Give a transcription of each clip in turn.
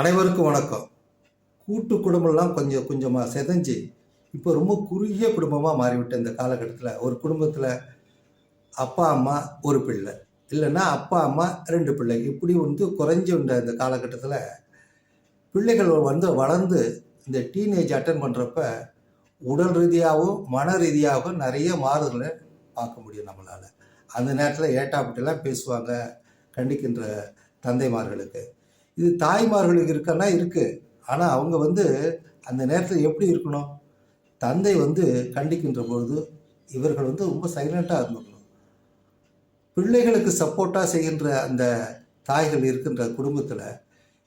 அனைவருக்கும் வணக்கம். கூட்டு குடும்பம்லாம் கொஞ்சம் கொஞ்சமாக செதஞ்சு இப்போ ரொம்ப குறுகிய குடும்பமாக மாறிவிட்ட இந்த காலகட்டத்தில். ஒரு குடும்பத்தில் அப்பா அம்மா ஒரு பிள்ளை. இல்லைன்னா அப்பா அம்மா ரெண்டு பிள்ளை. இப்படி வந்து குறைஞ்சு உண்ட இந்த காலகட்டத்தில் பிள்ளைகள் வந்து வளர்ந்து இந்த டீனேஜ் அட்டன் பண்ணுறப்ப உடல் ரீதியாகவும் மன ரீதியாகவும் நிறைய மாறுதலை பார்க்க முடியும் நம்மளால். அந்த நேரத்தில் ஏட்டாப்பட்டெல்லாம் பேசுவாங்க கண்டிக்கின்ற தந்தைமார்களுக்கு. இது தாய்மார்களுக்கு இருக்கன்னா இருக்குது ஆனால் அவங்க வந்து அந்த நேரத்தில் எப்படி இருக்கணும்? தந்தை வந்து கண்டிக்கின்ற பொழுது இவர்கள் வந்து ரொம்ப சைலண்ட்டாக இருந்துக்கணும். பிள்ளைகளுக்கு சப்போர்ட்டாக செய்கின்ற அந்த தாய்கள் இருக்கின்ற குடும்பத்தில்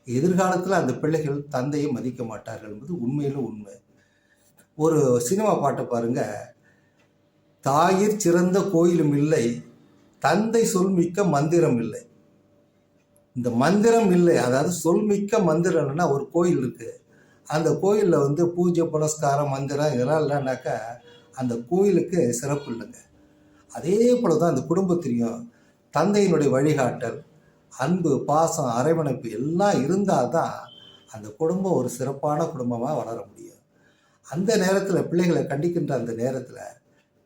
எதிர்காலத்தில் அந்த பிள்ளைகள் தந்தையை மதிக்க மாட்டார்கள் என்பது உண்மையிலும் உண்மை. ஒரு சினிமா பாட்டை பாருங்கள் தாயிற் சிறந்த கோயிலும் இல்லை தந்தை சொல் மிக்க மந்திரம் இல்லை. இந்த மந்திரம் இல்லை. அதாவது சொல்மிக்க மந்திரம்னா ஒரு கோயில் இருக்கு. அந்த கோயிலில் வந்து பூஜை புனஸ்காரம் மந்திரம் இதெல்லாம் இல்லைனாக்கா அந்த கோயிலுக்கு சிறப்பு இல்லைங்க. அதே போல தான் அந்த குடும்பத்திலையும் தந்தையினுடைய வழிகாட்டல் அன்பு பாசம் அரவணைப்பு எல்லாம் இருந்தால் தான் அந்த குடும்பம் ஒரு சிறப்பான குடும்பமாக வளர முடியும். அந்த நேரத்தில் பிள்ளைகளை கண்டிக்கின்ற அந்த நேரத்தில்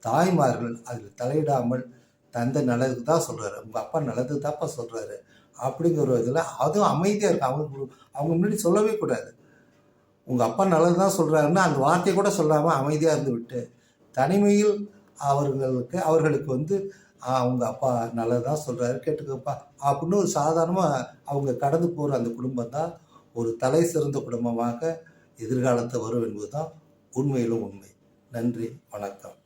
தாய்மார்கள் அதில் தலையிடாமல் தந்தை நல்லதுக்கு தான் சொல்கிறாரு உங்கள் அப்பா நல்லது தான்ப்பா சொல்கிறாரு அப்படிங்கிற இதில் அதுவும் அமைதியாக இருக்கும் அவங்க அவங்க முன்னாடி சொல்லவே கூடாது. உங்கள் அப்பா நல்லது தான் சொல்கிறாருன்னா அந்த வார்த்தையை கூட சொல்லாமல் அமைதியாக இருந்து விட்டு தனிமையில் அவர்களுக்கு அவர்களுக்கு வந்து அவங்க அப்பா நல்லது தான் சொல்கிறாரு கேட்டுக்கப்பா. அப்படின்னு ஒரு சாதாரணமாக அவங்க கடந்து போகிற அந்த குடும்பம் தான் ஒரு தலை சிறந்த குடும்பமாக எதிர்காலத்தை வரும் என்பது தான் உண்மையிலும் உண்மை. நன்றி வணக்கம்.